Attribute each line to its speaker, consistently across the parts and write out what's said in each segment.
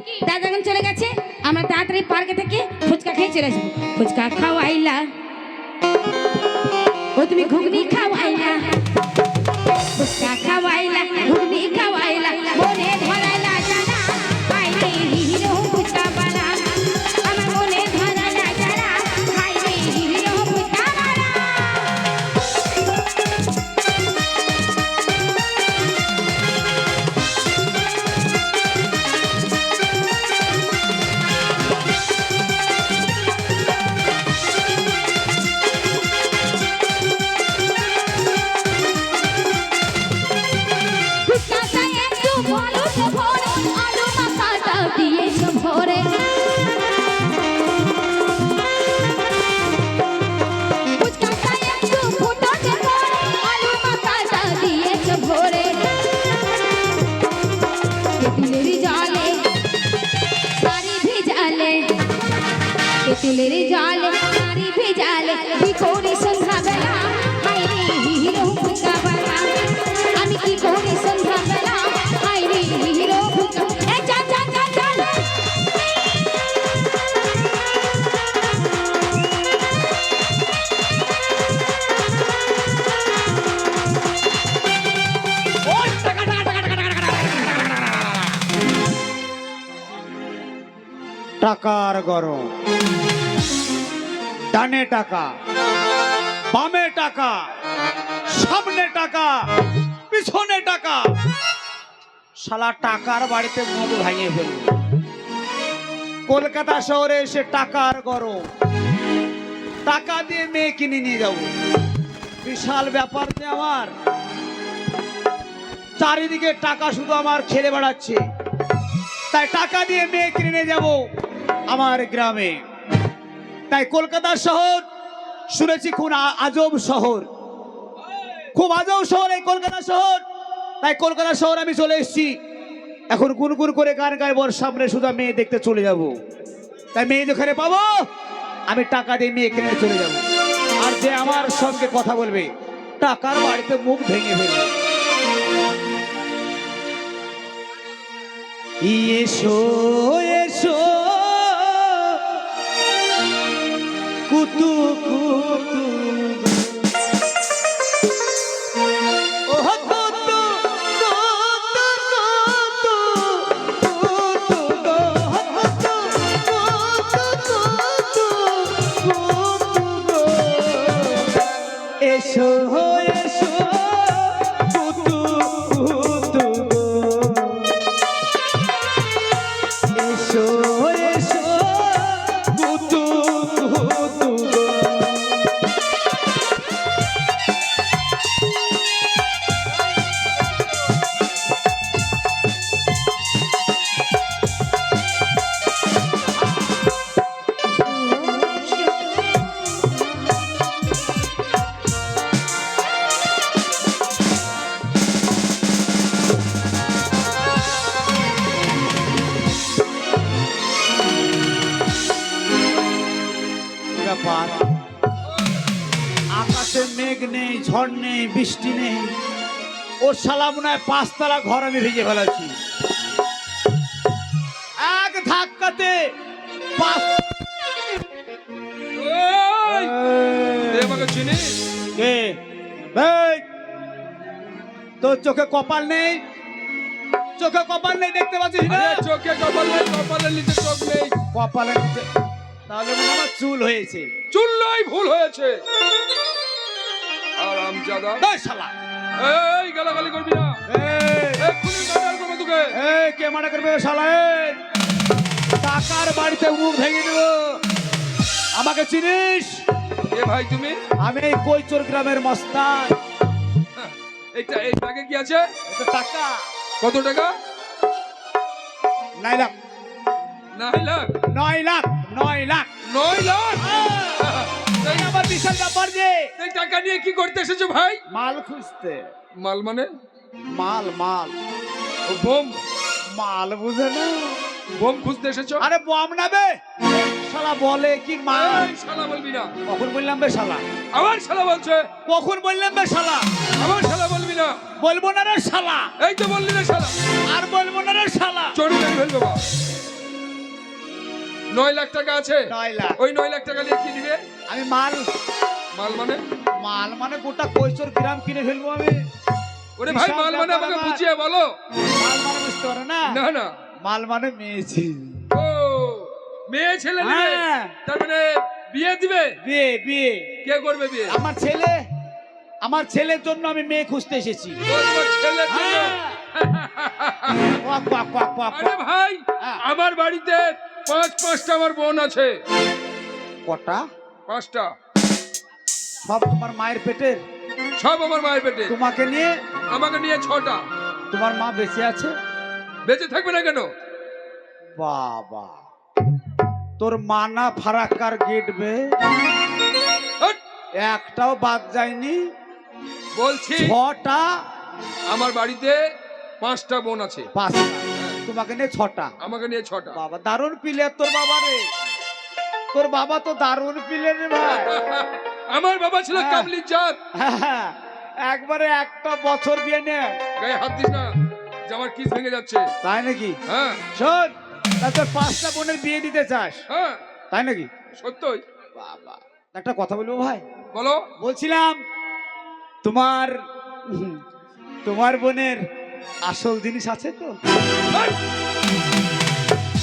Speaker 1: দাদা যখন চলে গেছে, আমরা তাড়াতাড়ি পার্কে থেকে ফুচকা খেয়ে চলে আসব। ফুচকা খাওয়াইলা ও তুমি ঘুগনি খাওয়াইলা ফুচকা খাওয়াইলা ঘুগনি খাওয়াইলা
Speaker 2: টাকার গরম। ডানে টাকা, বামে টাকা, সামনে টাকা, পিছনে টাকা। শালা টাকার বাড়িতে মুখ ভাঙিয়ে ফেলল কলকাতা শহরে এসে টাকার গরম। টাকা দিয়ে মেয়ে কিনে নিয়ে যাব। বিশাল ব্যাপার যে আমার। চারিদিকে টাকা শুধু আমার খেলে বেড়াচ্ছে। তাই টাকা দিয়ে মেয়ে কিনে নিয়ে যাব। আমার গ্রামে। তাই কলকাতা শহর, শুনেছি খুব আজব শহর। খুব আজব শহর এই কলকাতা শহর। তাই কলকাতা শহর আমি চলে এসেছি। এখন গুনগুন করে গান গাইব ওর সামনে শুধু মেয়ে দেখতে চলে যাব। তাই মেয়ে যেখানে পাবো, আমি টাকা দিয়ে মেয়ে কিনে চলে যাব। আর যে আমার সঙ্গে কথা বলবে, টাকার বাড়িতে মুখ ভেঙে ফেলবে। এসো এসো। শালা মনে হয় পাঁচতলা ঘর আমি ভেঙে ফেলেছি। এক ধাক্কাতে পাঁচ তোর চোখে কপাল নেই? চোখে কপাল নেই দেখতে পাচ্ছিস না?
Speaker 3: চোখে কপাল নেই কপালের নিচে চোখ নেই।
Speaker 2: কপালের নিচে তাহলে মনে আমার চুল হয়েছে।
Speaker 3: চুল্লাই ভুল হয়েছে। আরাম জাদা
Speaker 2: শালা।
Speaker 3: এই গালাগালি করবি না। এক্ষুনি মার্ডার করব তোকে
Speaker 2: এই কে মানা করবে শালা এই। টাকার বাড়িতে মুখ ভেঙে দেব। আমাকে চিনিস?
Speaker 3: এ ভাই তুমি?
Speaker 2: আমি এই কৈচোর গ্রামের মস্তান।
Speaker 3: হ্যাঁ, এইটা এই ব্যাগে কি আছে?
Speaker 2: এটা টাকা।
Speaker 3: কত টাকা?
Speaker 2: নয় লাখ।
Speaker 3: নয় লাখ?
Speaker 2: নয় লাখ নয় লাখ।
Speaker 3: নয় লাখ?
Speaker 2: এই আমার বিশাল ব্যাপার যে
Speaker 3: এই টাকা নিয়ে কি করতে এসেছ ভাই?
Speaker 2: মাল খুঁজতে।
Speaker 3: মাল মানে?
Speaker 2: মাল মাল।
Speaker 3: ও বোম।
Speaker 2: মাল বুঝে না।
Speaker 3: বোম খুঁজতে এসেছ?
Speaker 2: আরে বম নেবে। শালা বলে কি মাল?
Speaker 3: শালা বলবি না।
Speaker 2: কখন বললাম বে শালা?
Speaker 3: আবার শালা বলছে।
Speaker 2: কখন বললাম বে শালা?
Speaker 3: আবার শালা বলবি না।
Speaker 2: বলব না রে শালা।
Speaker 3: এই তো বললি না শালা।
Speaker 2: আর বলব না রে শালা।
Speaker 3: চড়ি ফেলব বা নয় লাখ টাকা আছে।
Speaker 2: নয় লাখ।
Speaker 3: ওই নয় লাখ টাকা নিয়ে কি নিবে?
Speaker 2: আমি মাল।
Speaker 3: মাল মানে?
Speaker 2: মাল মানে গোটা কৈশোর গ্রাম কিনে ফেলব আমি।
Speaker 3: ওরে ভাই মাল মানে আমাকে বুঝিয়ে বলো।
Speaker 2: মাল মানে বুঝতে পারো না?
Speaker 3: না না।
Speaker 2: মাল মানে মেয়েছি
Speaker 3: ও মেয়ে ছেলে নিবে।
Speaker 2: হ্যাঁ।
Speaker 3: তার মানে বিয়ে দিবে?
Speaker 2: বিয়ে বিয়ে।
Speaker 3: কে করবে বিয়ে?
Speaker 2: আমার ছেলে আমার ছেলের জন্য আমি মেয়ে খুঁজতে এসেছি।
Speaker 3: ছেলের জন্য। আরে ভাই
Speaker 2: হ্যাঁ।
Speaker 3: আমার বাড়িতে পাঁচ পাঁচটা আমার বোন আছে।
Speaker 2: কটা?
Speaker 3: পাঁচটা।
Speaker 2: সব তোমার মায়ের পেটে?
Speaker 3: সব আমার মায়ের পেটে।
Speaker 2: তোমাকে নিয়ে?
Speaker 3: আমাকে নিয়ে ছটা।
Speaker 2: তোমার মা বেঁচে আছে?
Speaker 3: বেঁচে থাকবে না কেন?
Speaker 2: বাবা। তোর মানা ফারাক্কার গেট বে! একটাও বাদ যায়নি?
Speaker 3: বলছি
Speaker 2: ছটা?
Speaker 3: আমার বাড়িতে পাঁচটা বোন আছে।
Speaker 2: পাঁচটা। তোমাকে নিয়ে ছটা।
Speaker 3: আমাকে নিয়ে ছটা।
Speaker 2: বাবা দারুণ প্লেয়ার তোর বাবা রে। তোর বাবা তো দারুণ প্লেয়ার রে ভাই।
Speaker 3: আমার বাবা ছিল
Speaker 2: হ্যাঁ।
Speaker 3: কাবলির জাত।
Speaker 2: হ্যাঁ, একবারে একটা বছর বিয়ে নে।
Speaker 3: গায়ে হাত দিস না। যে আমার কিস ভেঙে যাচ্ছে।
Speaker 2: তাই নাকি?
Speaker 3: হ্যাঁ।
Speaker 2: শোন তা তোর পাঁচটা বোনের বিয়ে দিতে চাস।
Speaker 3: হ্যাঁ।
Speaker 2: তাই নাকি?
Speaker 3: সত্যই।
Speaker 2: বাবা একটা কথা বলব ভাই?
Speaker 3: বলো।
Speaker 2: বলছিলাম তোমার তোমার বোনের আসল জিনিস আছে তো?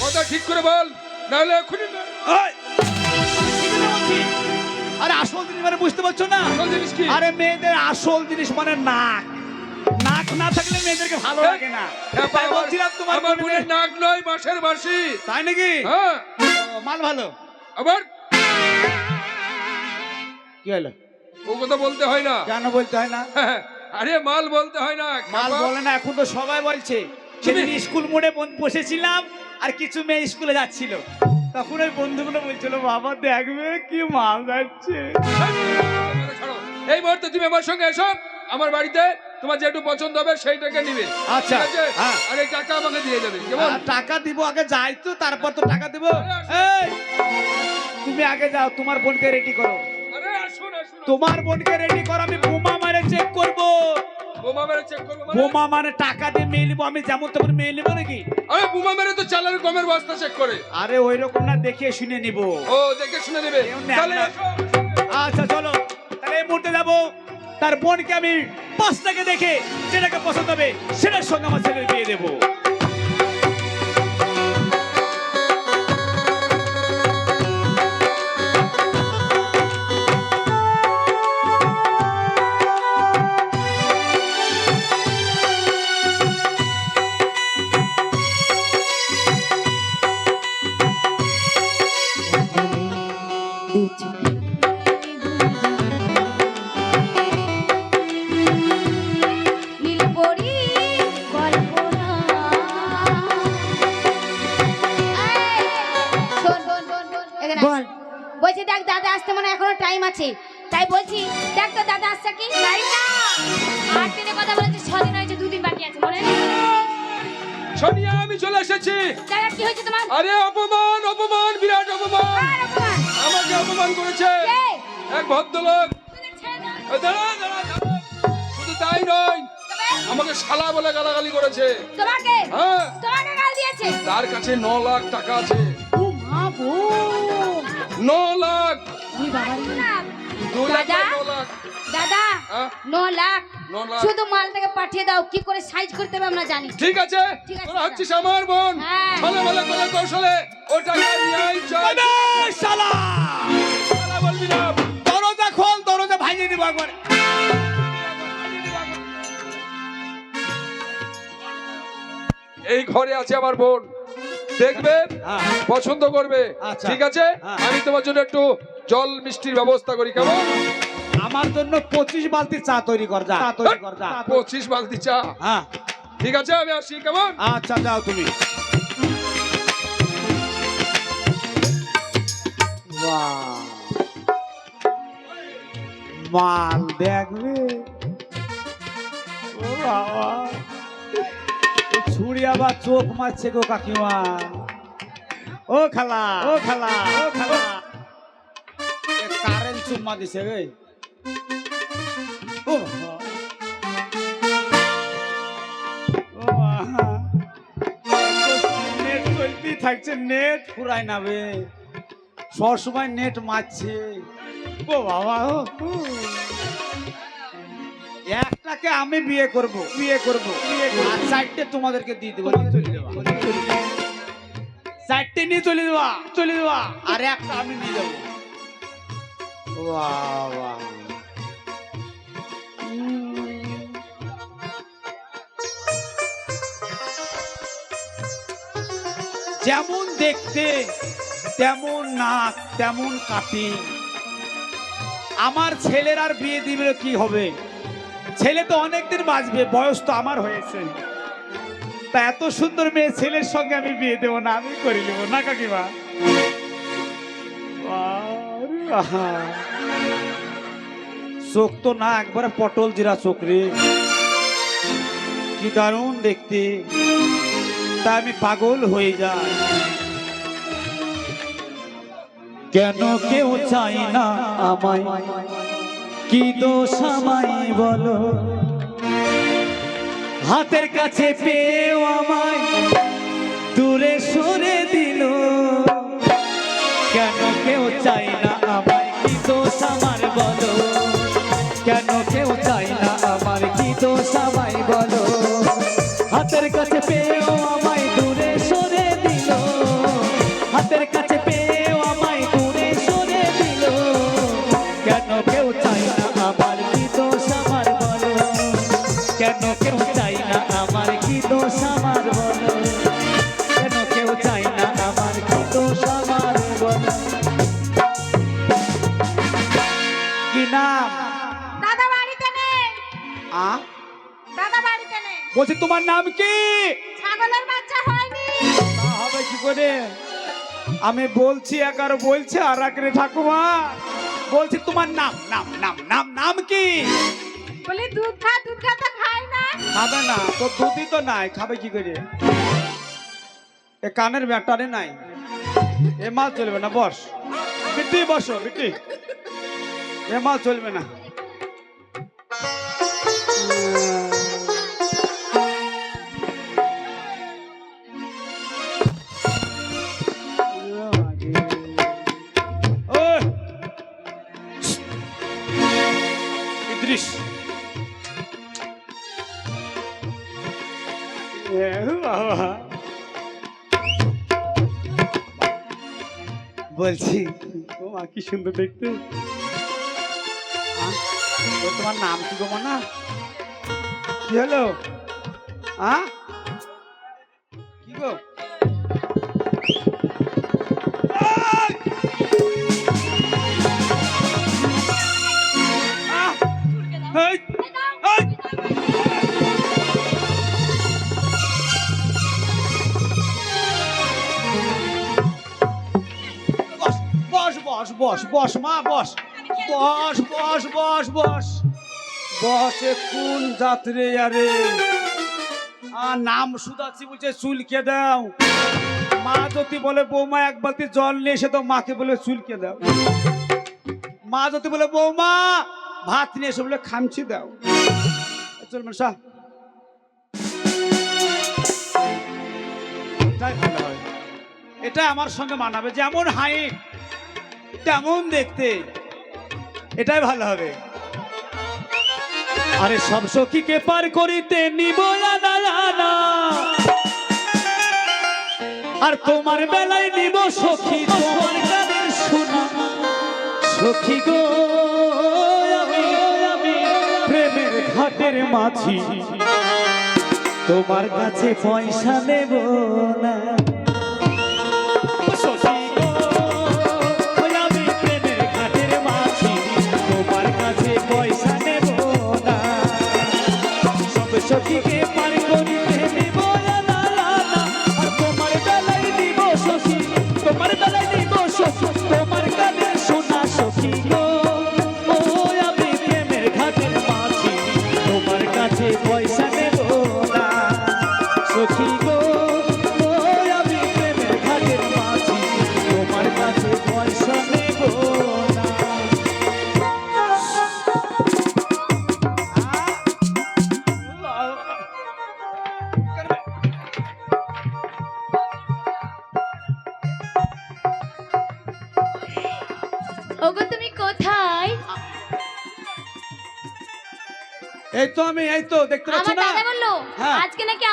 Speaker 3: কথা ঠিক করে বল নাহলে না।
Speaker 2: বলছি। আরে আসল জিনিস মানে বুঝতে পারছ না?
Speaker 3: আসল জিনিস কি?
Speaker 2: আরে মেয়েদের আসল জিনিস মানে নাক। নাক না থাকলে মেয়েদেরকে ভালো লাগে না।
Speaker 3: হ্যাঁ,
Speaker 2: তাই বলছিলাম তোমার
Speaker 3: আমার
Speaker 2: বোনের
Speaker 3: নাক নয় বাঁশের বাঁশি।
Speaker 2: তাই নাকি?
Speaker 3: হ্যাঁ।
Speaker 2: মাল ভালো।
Speaker 3: আবার?
Speaker 2: কি হলো?
Speaker 3: ও কথা বলতে হয় না।
Speaker 2: কেন বলতে হয় না?
Speaker 3: আরে মাল বলতে হয় না
Speaker 2: মাল বলে না এখন তো সবাই বলছে সেদিন স্কুল মোড়ে বন- বসেছিলাম আর কিছু মেয়ে স্কুলে যাচ্ছিল। তখন ওই বন্ধুগুলো বলছিল বাবা দেখবে কি মাল যাচ্ছে?
Speaker 3: এই মুহূর্তে তুমি আমার সঙ্গে এসো আমার বাড়িতে তোমার যেটু পছন্দ হবে সেইটাকে নিবে।
Speaker 2: আচ্ছা, হ্যাঁ।
Speaker 3: আর এই টাকা আমাকে দিয়ে যাবে কেমন?
Speaker 2: টাকা দিব আগে যাই তো তারপর তো টাকা দিব। এই তুমি আগে যাও তোমার বোনকে রেডি করো। তোমার বোনকে রেডি করো আমি বোমা মারে চেক করব।
Speaker 3: বোমা মেরে চেক করব মানে?
Speaker 2: বোমা মানে টাকা দিয়ে মেয়ে নিবো আমি যেমন তেমন মেয়ে নিবো নাকি?
Speaker 3: আরে বোমা মেরে তো চালের গমের বস্তা চেক করে।
Speaker 2: আরে ওই রকম না দেখে শুনে নিব।
Speaker 3: ও দেখে শুনে নেবে। তাহলে।
Speaker 2: আচ্ছা চলো। তাহলে এই মুহূর্তে যাব। তার বোনকে আমি পাঁচটাকে দেখে যেটাকে পছন্দ হবে সেটার সঙ্গে আমার ছেলের বিয়ে দেবো।
Speaker 3: চলে এসেছি।
Speaker 1: কি হয়েছে তোমার?
Speaker 3: আরে অপমান অপমান বিরাট অপমান। আমাকে অপমান করেছে। এক ভদ্রলোক। দাঁড়া, দাঁড়া। শুধু তাই নয় আমাকে শালা বলে গালাগালি করেছে।
Speaker 1: তোমাকে?
Speaker 3: হ্যাঁ।
Speaker 1: তোমাকে গাল দিয়েছে?
Speaker 3: তার কাছে ন লাখ টাকা আছে।
Speaker 1: ও মা গো।
Speaker 3: ন লাখ।
Speaker 1: ওই বাবা রে।
Speaker 3: দু লাখ লাখ।
Speaker 1: দাদা
Speaker 3: হ্যাঁ?
Speaker 1: ন লাখ। শুধু মালটাকে পাঠিয়ে দাও কি করে সাইজ করতে হবে আমরা জানি।
Speaker 3: ঠিক আছে।
Speaker 1: ঠিক আছে,
Speaker 3: তোরা হচ্ছিস আমার বোন?
Speaker 1: হ্যাঁ।
Speaker 3: ভালো ভালো করে কৌশলে ও টাকা নিয়ে চল।
Speaker 2: শালা!
Speaker 3: শালা বলবি না।
Speaker 2: দরজা খোল দরজা ভাঙিয়ে দিব একবার।
Speaker 3: এই ঘরে আছে আমার বোন। দেখবে?
Speaker 2: হ্যাঁ।
Speaker 3: পছন্দ করবে।
Speaker 2: আচ্ছা।
Speaker 3: ঠিক আছে। আমি তোমার জন্য একটু জল মিষ্টির ব্যবস্থা করি কেমন?
Speaker 2: আমার জন্য পঁচিশ বালতি চা তৈরি কর যা। তৈরি কর যা।
Speaker 3: পঁচিশ বালতি চা?
Speaker 2: হ্যাঁ।
Speaker 3: ঠিক আছে আমি আসি কেমন?
Speaker 2: আচ্ছা যাও তুমি। মাল দেখবে ও বাবা। ছুরি আবার চোখ মারছে গো কাকিমা। ও খালা। ও খালা ও খালা। কারেন্ট চুম্মা দিছে রে। থাকছে নেট ফুরায় না বে। সবসময় নেট মারছে। ও বাবা। একটাকে আমি বিয়ে করব বিয়ে করব বিয়ে করব। চারটে তোমাদেরকে দিয়ে দেবো চলে চারটে নিয়ে চলে যাবা চলে যাবা। আর একটা আমি নিয়ে যাব বাহ যেমন দেখতে, তেমন নাক, তেমন কাটি। আমার ছেলের আর বিয়ে দিবে কি হবে? ছেলে তো অনেকদিন বাঁচবে, বয়স তো আমার হয়েছে। তা এত সুন্দর মেয়ে ছেলের সঙ্গে আমি বিয়ে দেবো না, আমি করে নেব না কাকিমা। চোখ তো না, একবারে পটল জিরা চোখ রে কি দারুণ দেখতে। তা আমি পাগল হয়ে যাই। কেন কেউ চাই না আমায়? কি দোষ আমায় বলো? হাতের কাছে পেয়েও আমায় দূরে সরে দিল। কেন কেউ চাই না আমায়? কি দোষ আমার বলো? কেন কেউ চাই না আমার কি দোষ আমায় বলো? হাতের কাছে পেয়েও তোমার নাম কি?
Speaker 1: ছাগলের বাচ্চা হয়নি।
Speaker 2: তা হবে কি করে? আমি বলছি একার বলছে আর এক রে ঠাকুমা বলছি তোমার নাম নাম নাম নাম নাম কি?
Speaker 1: বলি দুধ খা দুধ খা তো খাই না।
Speaker 2: খাবে না তো দুধই তো নাই খাবে কি করে? এ কানের ব্যাটারে নাই। এ মাল চলবে না বস। বিটি বসো বিটি। এ মাল চলবে না। বলছি ও মা কি সুন্দর দেখতে। তোমার নাম কি গো না কি হলো? আ বস বস, মা, বস। বস বস বস বস। বসে কোন যাত্রে, আরে? আর নাম শুধাচ্ছি, বলছে, চুলকে দাও। মা যদি বলে, বৌমা, এক বালতি জল নিয়ে এসে তো মাকে বলে, চুলকে দাও। মা যদি বলে, বৌমা, ভাত নিয়ে এসে বলে খামছি দাও। চল ভালো হয়। এটা আমার সঙ্গে মানাবে, যেমন হাইট তেমন দেখতে, এটাই ভালো হবে। আরে সব সখীকে পার করিতে নিব। আর তোমার বেলায় নিব সখী, তোমার শোনা সখী গো প্রেমের ঘাটের মাঝি। তোমার কাছে পয়সা নেব না। সখী গো।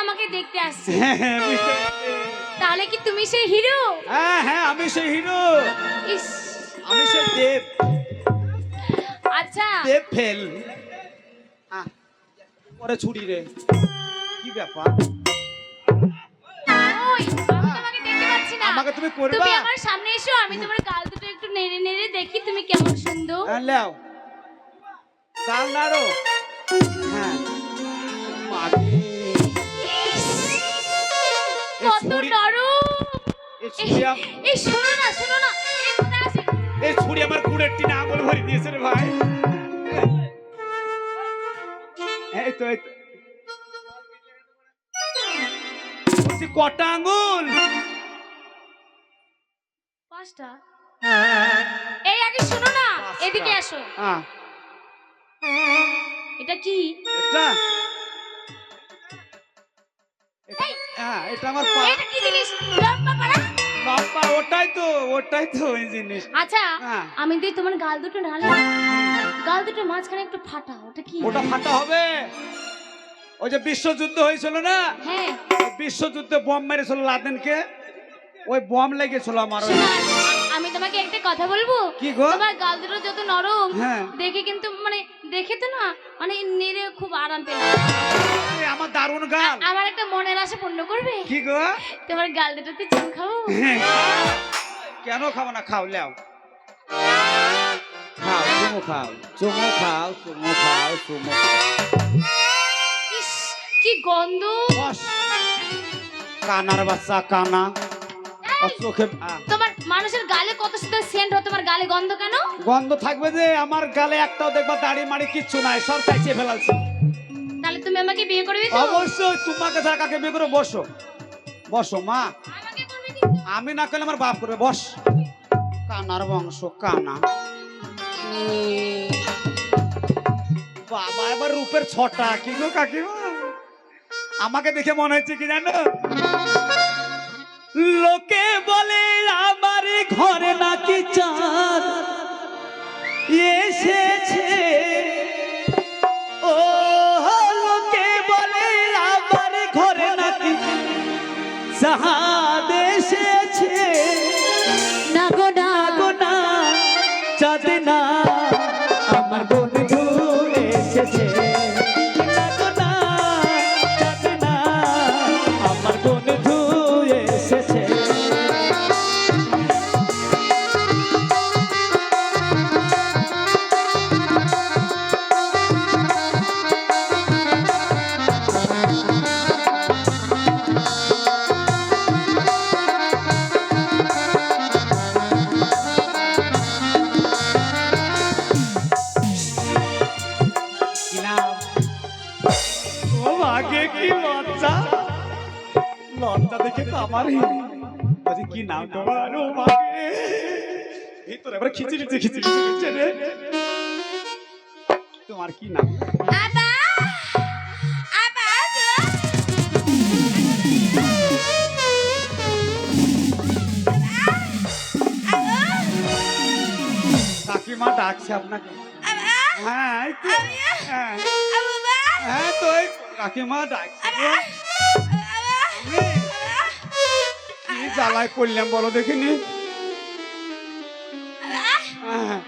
Speaker 4: আমাকে দেখতে আসছে।
Speaker 2: হ্যাঁ হ্যাঁ
Speaker 4: তাহলে কি তুমি সেই হিরো?
Speaker 2: হ্যাঁ হ্যাঁ আমি সেই হিরো।
Speaker 4: ইস।
Speaker 2: আমি সেই দেব।
Speaker 4: আচ্ছা।
Speaker 2: দেব ফেল। পরে ছুরি রে। কি ব্যাপার? আমাকে তুমি করবা?
Speaker 4: তুমি আমার সামনে এসো আমি তোমার গাল দুটো একটু নেড়ে নেড়ে দেখি তুমি কেমন সুন্দর।
Speaker 2: হ্যাঁ লেও গাল নাড়ো। হ্যাঁ।
Speaker 4: কত নরম
Speaker 2: এই ছুরি আম-
Speaker 4: এই শোনো না শোনো না এই কোথায় আছে।
Speaker 2: এই ছুরি আমার কুড়ের টিনে আঙুল ভরে দিয়েছে রে ভাই। এই তো এই কটা আঙুল?
Speaker 4: পাঁচটা? এই আগে শোনো না এদিকে আসো।
Speaker 2: হ্যাঁ।
Speaker 4: এটা কি?
Speaker 2: এটা? হ্যাঁ এটা আমার পা।
Speaker 4: এটা কি জিনিস? লম্বা পাড়া?
Speaker 2: বাবা ওটাই তো ওটাই তো ওই জিনিস।
Speaker 4: আচ্ছা
Speaker 2: হ্যাঁ।
Speaker 4: আমি দিই তোমার গাল দুটো ঢালে গাল দুটো মাঝখানে একটু ফাটা ওটা কি?
Speaker 2: ওটা ফাটা হবে? ওই যে বিশ্বযুদ্ধ হয়েছিল না?
Speaker 4: হ্যাঁ।
Speaker 2: বিশ্বযুদ্ধে বম মেরেছিল লাদেনকে। ওই বম লেগেছিল আমার
Speaker 4: তোমাকে একটা কথা বলব?
Speaker 2: কি গো?
Speaker 4: তোমার গাল দুটো যত নরম
Speaker 2: হ্যাঁ।
Speaker 4: দেখে কিন্তু মানে দেখে তো না মানে নেড়ে খুব আরাম পেলাম
Speaker 2: আমার দারুণ গাল।
Speaker 4: আমার একটা মনের আশা পূর্ণ করবে?
Speaker 2: কি গো?
Speaker 4: তোমার গাল দুটোতে চুম খাব?
Speaker 2: হ্যাঁ। কেন খাব না? খাও লেও। খাও চুমো খাও চুমো খাও চুমো খাও চুমো
Speaker 4: কি গন্ধ!
Speaker 2: বস। কানার বাচ্চা কানা। চোখে
Speaker 4: তোমার মানুষের গালে কত সুন্দর সেন্ট হয়? তোমার গালে গন্ধ কেন?
Speaker 2: গন্ধ থাকবে যে আমার গালে একটাও দেখবা দাড়ি মাড়ি কিচ্ছু নাই সব চাইছে ফেলালছি
Speaker 4: তাহলে তুমি আমাকে বিয়ে করবে তো?
Speaker 2: অবশ্যই তোমাকে ছাড়া কাকে বিয়ে করে বসো। বসো মা। আমি না করলে আমার বাপ করবে বস। কানার বংশ কানা। বাবা এবার রূপের ছটা কি গো কাকিমা? আমাকে দেখে মনে হচ্ছে কি জানো? লোকে বলে ঘরে নাকি চাঁদ? এসেছে আগে কি লজ্জা? লজ্জা দেখে তো আমার বলছি কি নাম তোমার ও মাগে ভিতরে এবার খিচি নিচ্ছে খিচি নিচ্ছে রে তোমার কি নাম? কাকিমা ডাকছে আপনাকে। হ্যাঁ হ্যাঁ। হ্যাঁ তো। কাকিমা ডাকছে? কি জ্বালায় করলাম বলো দেখিনি হ্যাঁ, হ্যাঁ।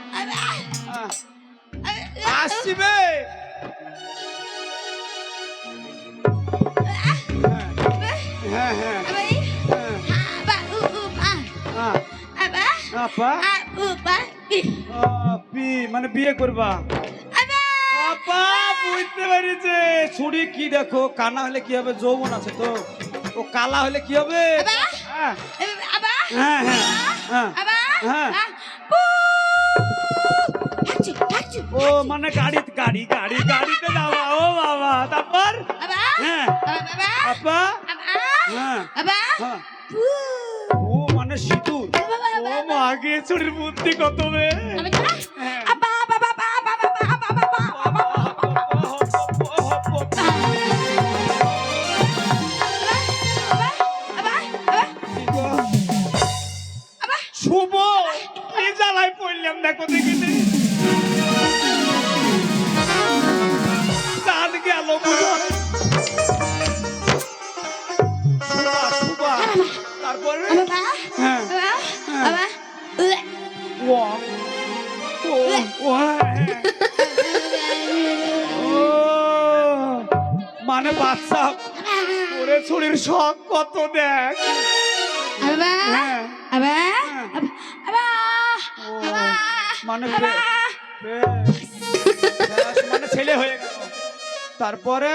Speaker 2: হ্যাঁ হ্যাঁ হ্যাঁ হ্যাঁ আপা আপি মানে বিয়ে করবা আপা বুঝতে পেরেছে। ছুরি কি দেখো? কানা হলে কি হবে? যৌবন আছে তো। ও কালা হলে কি হবে? হ্যাঁ। হ্যাঁ হ্যাঁ হ্যাঁ হ্যাঁ। ও মানে গাড়ি গাড়ি গাড়ি গাড়িতে যাওয়া ও বাবা তারপর? হ্যাঁ। আপা? হ্যাঁ। হ্যাঁ। ও মানে সিঁদুর। ও মাগে ছুরির বুদ্ধি কত বে।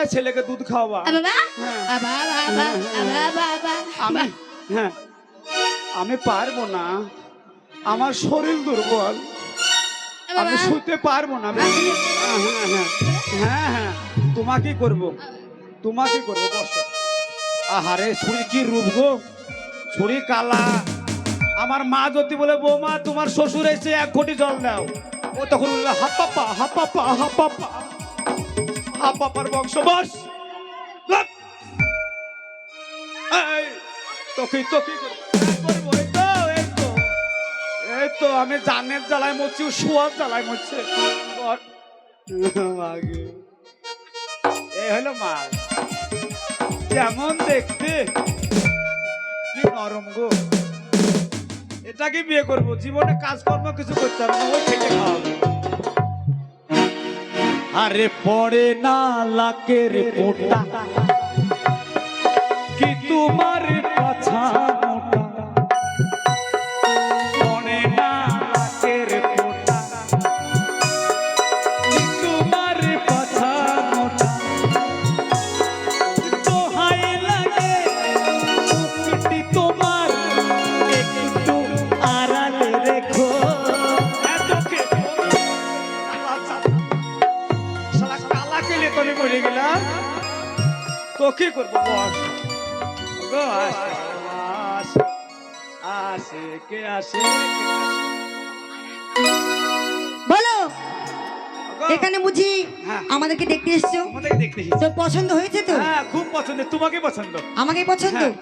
Speaker 2: ছেলেকে দুধ খাওয়াবা। আমি হ্যাঁ। আমি পারব না। আমার শরীর দুর্বল। আমি শুতে পারব না। হ্যাঁ হ্যাঁ। হ্যাঁ হ্যাঁ। তোমাকে করব? তোমাকে করব? বসো। আহারে ছুরি কি রূপ গো? ছুরি কালা। আমার মা যদি বলে বৌমা তোমার শ্বশুর এসে এক ঘটি জল দাও। ও তখন বলবে হাপ্পাপা হাপ্পাপা হাপ্পাপা হাপ্পাপার বংশ বস। লাপ। এই, তোকে তোকে করব। এই তো তো আমি জানের জ্বালায় মরছি ও শোয়ার জ্বালায় মরছে। হলো কেমন দেখতে? কি নরম গো। এটাকে বিয়ে করব? জীবনে কাজকর্ম কিছু করতে হবে খেটে আরে পড়ে না লাকের পোটা কি তোমার কি করব বস গো আসে আসে আসে কে আসে
Speaker 5: বলো। এখানে বুঝি
Speaker 2: হ্যাঁ।
Speaker 5: আমাদেরকে দেখতে এসছো?
Speaker 2: তোমাদেরকে দেখতে এসেছি।
Speaker 5: তোর পছন্দ হয়েছে তো?
Speaker 2: হ্যাঁ খুব পছন্দ। তোমাকে পছন্দ।
Speaker 5: আমাকে পছন্দ?
Speaker 2: হ্যাঁ।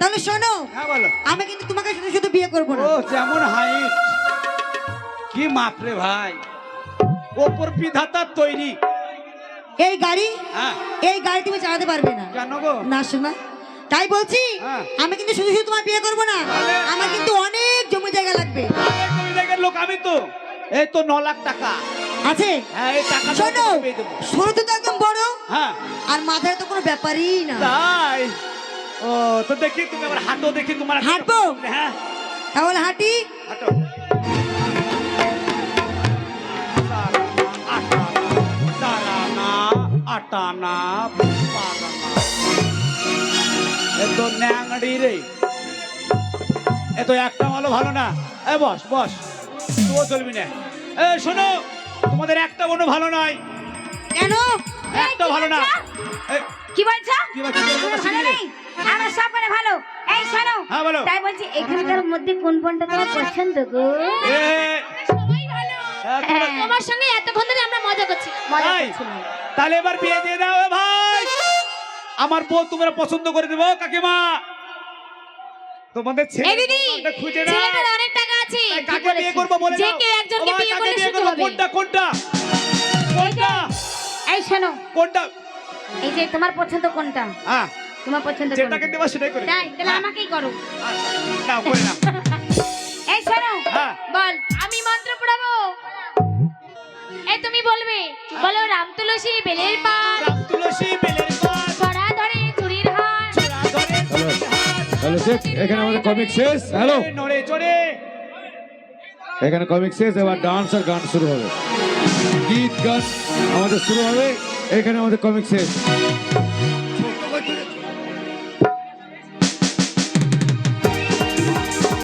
Speaker 5: তাহলে শোনো
Speaker 2: হ্যাঁ বলো।
Speaker 5: আমি কিন্তু তোমাকে শুধু শুধু বিয়ে করব না।
Speaker 2: ও যেমন হাইট কি মাপ রে ভাই। ওপর বিধাতার তৈরি।
Speaker 5: এই গাড়ি
Speaker 2: হ্যাঁ।
Speaker 5: এই গাড়ি তুমি চালাতে পারবে না।
Speaker 2: গো?
Speaker 5: না শোনা তাই বলছি
Speaker 2: হ্যাঁ।
Speaker 5: আমি কিন্তু শুধু শুধু তোমার বিয়ে করব না আমার কিন্তু অনেক জমি জায়গা লাগবে।
Speaker 2: তুমি জায়গার লোক আমি তো এই তো ন লাখ টাকা।
Speaker 5: আছে?
Speaker 2: হ্যাঁ এই টাকা
Speaker 5: শোনো সরু তো একদম বড়
Speaker 2: হ্যাঁ।
Speaker 5: আর মাথায় তো কোনো ব্যাপারই না।
Speaker 2: তাই? ও তো দেখি তুমি আবার হাঁটো দেখি তোমার
Speaker 5: হাঁটবো?
Speaker 2: হ্যাঁ।
Speaker 5: তাহলে হাঁটি।
Speaker 2: হাঁটো। আটানা পারানা ন্যাংড়ি রে এ একটা মালও ভালো না এ বস বস তুও চলবি না এ শোনো তোমাদের একটা মনে ভালো নয়
Speaker 5: কেন?
Speaker 2: একটা ভালো না।
Speaker 1: কি বলছো?
Speaker 2: কি বলছো?
Speaker 1: ভালো নেই। আমার সব করে ভালো। এই শোনো।
Speaker 2: হ্যাঁ, বলো।
Speaker 1: তাই বলছি এখানকার মধ্যে কোন কোনটা তোমার পছন্দ গো? সবাই ভালো।
Speaker 2: হ্যাঁ, তোমার
Speaker 1: সঙ্গে এতক্ষণ ধরে আমরা মজা করছি মজা করছিলাম।
Speaker 2: তাহলে এবার বিয়ে দিয়ে দাও ভাই। আমার বউ তোমরা পছন্দ করে দেবো কাকিমা। তোমাদের ছেলে
Speaker 1: এই দিদি
Speaker 2: তোমাদের খুঁজে না।
Speaker 1: অনেক টাকা আছে।
Speaker 2: কাকে বিয়ে করব বলে
Speaker 1: যে
Speaker 2: দাও।
Speaker 1: একজনকে বিয়ে করলে শুধু হবে।
Speaker 2: কোনটা কোনটা? কোনটা?
Speaker 1: এই শোনো।
Speaker 2: কোনটা?
Speaker 1: এই যে তোমার পছন্দ কোনটা?
Speaker 2: হ্যাঁ
Speaker 1: তোমার পছন্দ
Speaker 2: যেটাকে দেবা সেটাই করে
Speaker 1: তাই তাহলে আমাকেই করো।
Speaker 2: আচ্ছা, নাও করে নাও।
Speaker 1: এই শোনো
Speaker 2: হ্যাঁ।
Speaker 1: বল। আমি মন্ত্র পড়াবো এই তুমি বলবে বলো রাম তুলসী বেলের পাল।
Speaker 2: রাম তুলসী বেলের
Speaker 1: ছড়া ধরে চুরির হার।
Speaker 2: ছোড়া ধরে চুরির হার।
Speaker 6: হ্যালো এখানে আমাদের কমিক শেষ। হ্যালো।
Speaker 2: নড়ে চড়ে
Speaker 6: এখানে কমিক শেষ এবার ডান্স আর গান শুরু হবে। গীত গান আমাদের শুরু হবে। এখানে আমাদের কমিক শেষ।